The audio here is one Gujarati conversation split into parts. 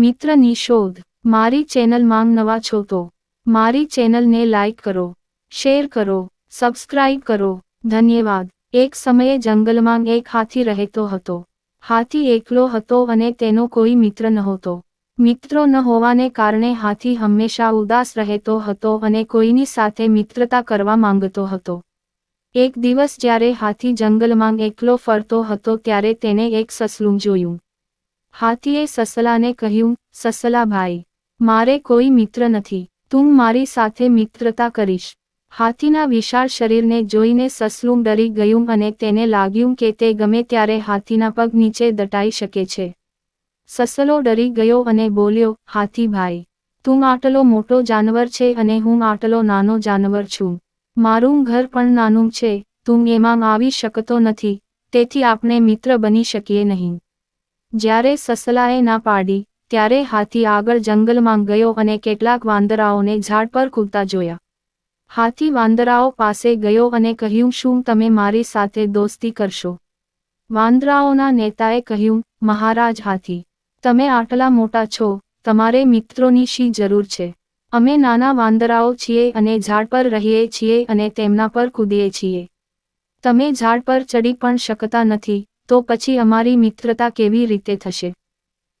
મિત્રની શોધ. મારી ચેનલ માંગ નવા છો તો મારી ચેનલને લાઇક કરો, શેર કરો, સબસ્ક્રાઇબ કરો. ધન્યવાદ. એક સમયે જંગલમાં એક હાથી રહેતો હતો. હાથી એકલો હતો અને તેનો કોઈ મિત્ર નહોતો. મિત્રો ન હોવાને કારણે હાથી હંમેશા ઉદાસ રહેતો હતો અને કોઈની સાથે મિત્રતા કરવા માંગતો હતો. એક દિવસ જ્યારે હાથી જંગલમાં એકલો ફરતો હતો ત્યારે તેને એક સસલું જોયું. હાથીએ સસલાને કહ્યું સસલા ભાઈ મારે કોઈ મિત્ર નથી. તું મારી સાથે મિત્રતા કરીશ. હાથીના વિશાળ શરીરને જોઈને સસલું ડરી ગયું અને તેને લાગ્યું કે તે ગમે ત્યારે હાથીના પગ નીચે દટાઈ શકે છે. સસલો ડરી ગયો અને બોલ્યો, હાથીભાઈ, તું આટલો મોટો જાનવર છે અને હું આટલો નાનો જાનવર છું. મારું ઘર પણ નાનું છે. તું એમાં આવી શકતો નથી. તેથી આપણે મિત્ર બની શકીએ નહીં. જ્યારે સસલાએ ના પાડી, ત્યારે હાથી આગળ જંગલમાં ગયો અને કેટલાક વાંદરાઓને ઝાડ પર કૂદતા જોયા. હાથી વાંદરાઓ પાસે ગયો અને કહ્યું, શું તમે મારી સાથે દોસ્તી કરશો? વાંદરાઓના નેતાએ કહ્યું, મહારાજ હાથી, તમે આટલા મોટા છો, તમારે મિત્રોની શી જરૂર છે? અમે નાના વાંદરાઓ છીએ અને ઝાડ પર રહીએ છીએ અને તેમના પર કૂદીએ છીએ. તમે ઝાડ પર ચડી પણ શકતા નથી તો પછી અમારી મિત્રતા કેવી રીતે થશે?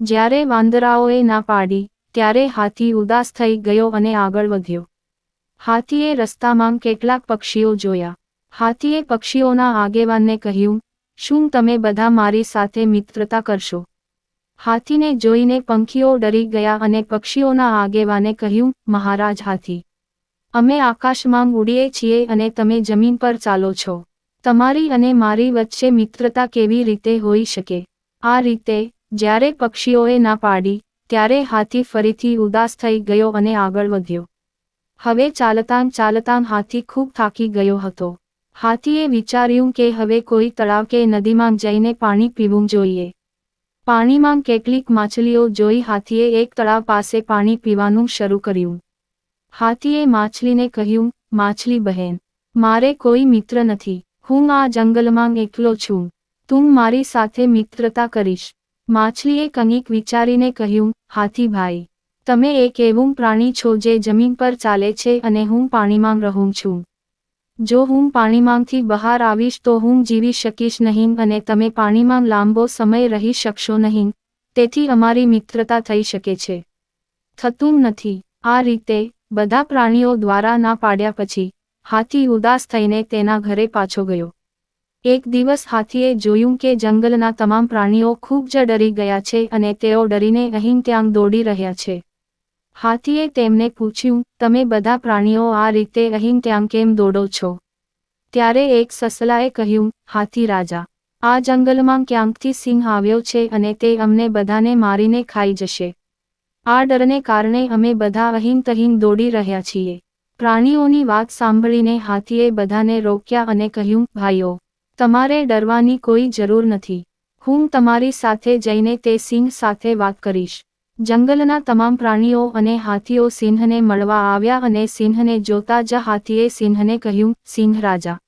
જ્યારે વાંદરાઓએ ના પાડી, ત્યારે હાથી ઉદાસ થઈ ગયો અને આગળ વધ્યો. હાથીએ રસ્તામાં કેટલાક પક્ષીઓ જોયા. હાથીએ પક્ષીઓના આગેવાનને કહ્યું, શું તમે બધા મારી સાથે મિત્રતા કરશો? હાથીને જોઈને પંખીઓ ડરી ગયા અને પક્ષીઓના આગેવાને કહ્યું, મહારાજ હાથી, અમે આકાશમાં ઉડીએ છીએ અને તમે જમીન પર ચાલો છો. તમારી અને મારી વચ્ચે મિત્રતા કેવી રીતે હોઈ શકે? આ રીતે, જ્યારે પક્ષીઓએ ના પાડી, ત્યારે હાથી ફરીથી ઉદાસ થઈ ગયો અને આગળ વધ્યો. હવે ચાલતાં ચાલતાં હાથી ખૂબ થાકી ગયો હતો. હાથીએ વિચાર્યું કે હવે કોઈ તળાવ કે નદીમાં જઈને પાણી પીવું જોઈએ. પાણીમાં કેટલીક માછલીઓ જોઈ હાથીએ એક તળાવ પાસે પાણી પીવાનું શરૂ કર્યું. હાથીએ માછલીને કહ્યું, માછલી બહેન, મારે કોઈ મિત્ર નથી. હું આ જંગલમાં એકલો છું. તું મારી સાથે મિત્રતા કરીશ. માછલીએ કનિક વિચારીને કહ્યું હાથીભાઈ તમે એક એવું પ્રાણી છો જે જમીન પર ચાલે છે અને હું પાણીમાં રહું છું. જો હું પાણીમાંથી બહાર આવીશ તો હું જીવી શકીશ નહીં અને તમે પાણીમાં લાંબો સમય રહી શકશો નહીં. તેથી અમારી મિત્રતા થઈ શકે છે. થતું નથી. આ રીતે બધા પ્રાણીઓ દ્વારા ના પાડ્યા પછી હાથી ઉદાસ થઈને તેના ઘરે પાછો ગયો. એક દિવસ હાથીએ જોયું કે જંગલના તમામ પ્રાણીઓ ખૂબ જ ડરી ગયા છે અને તેઓ ડરીને અહીં ત્યાં દોડી રહ્યા છે. હાથીએ તેમને પૂછ્યું, તમે બધા પ્રાણીઓ આ રીતે અહીં ત્યાં કેમ દોડો છો? ત્યારે એક સસલાએ કહ્યું, હાથી રાજા, આ જંગલમાં ક્યાંકથી સિંહ આવ્યો છે અને તે અમને બધાને મારીને ખાઈ જશે. આ ડરને કારણે અમે બધા અહીં તહીં દોડી રહ્યા છીએ. પ્રાણીઓની વાત સાંભળીને હાથીએ બધાને રોક્યા અને કહ્યું, ભાઈઓ, તમારે ડરવાની કોઈ જરૂર નથી. હું તમારી સાથે જઈને તે સિંહ સાથે વાત કરીશ. જંગલના તમામ પ્રાણીઓ અને હાથીઓ સિંહને મળવા આવ્યા અને સિંહને જોતા જ હાથીએ સિંહને કહ્યું, સિંહ રાજા,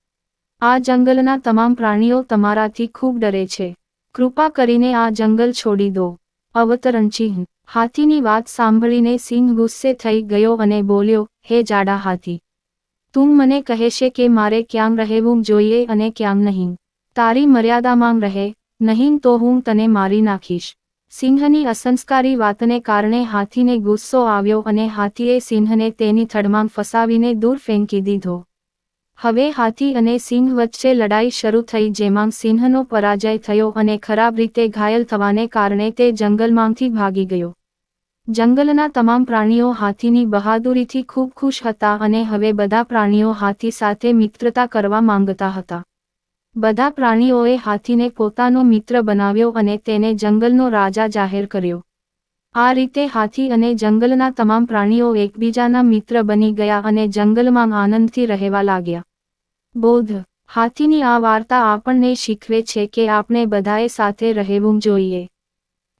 આ જંગલના તમામ પ્રાણીઓ તમારાથી ખૂબ ડરે છે. કૃપા કરીને આ જંગલ છોડી દો. અવતરણ ચિહ્ન. હાથીની વાત સાંભળીને સિંહ ગુસ્સે થઈ ગયો અને બોલ્યો હે જાડા હાથી, તું મને કહેશે કે મારે ક્યાં રહેવું જોઈએ અને ક્યાં નહીં. તારી મર્યાદામાં રહે, નહીં તો હું તને મારી નાખીશ. સિંહની અસંસ્કારી વાતને કારણે હાથીને ગુસ્સો આવ્યો અને હાથીએ સિંહને તેની થડમાં ફસાવીને દૂર ફેંકી દીધો. હવે હાથી અને સિંહ વચ્ચે લડાઈ શરૂ થઈ જેમાં સિંહનો પરાજય થયો અને ખરાબ રીતે ઘાયલ થવાને કારણે તે જંગલમાંથી ભાગી ગયો. જંગલના તમામ પ્રાણીઓ હાથીની બહાદુરીથી ખૂબ ખુશ હતા અને હવે બધા પ્રાણીઓ હાથી સાથે મિત્રતા કરવા માંગતા હતા. બધા પ્રાણીઓએ હાથીને પોતાનો મિત્ર બનાવ્યો અને તેને જંગલનો રાજા જાહેર કર્યો. આ રીતે હાથી અને જંગલના તમામ પ્રાણીઓ એકબીજાના મિત્ર બની ગયા અને જંગલમાં આનંદથી રહેવા લાગ્યા. બોધ, હાથીની આ વાર્તા આપણને શીખવે છે કે આપણે બધાએ સાથે રહેવું જોઈએ.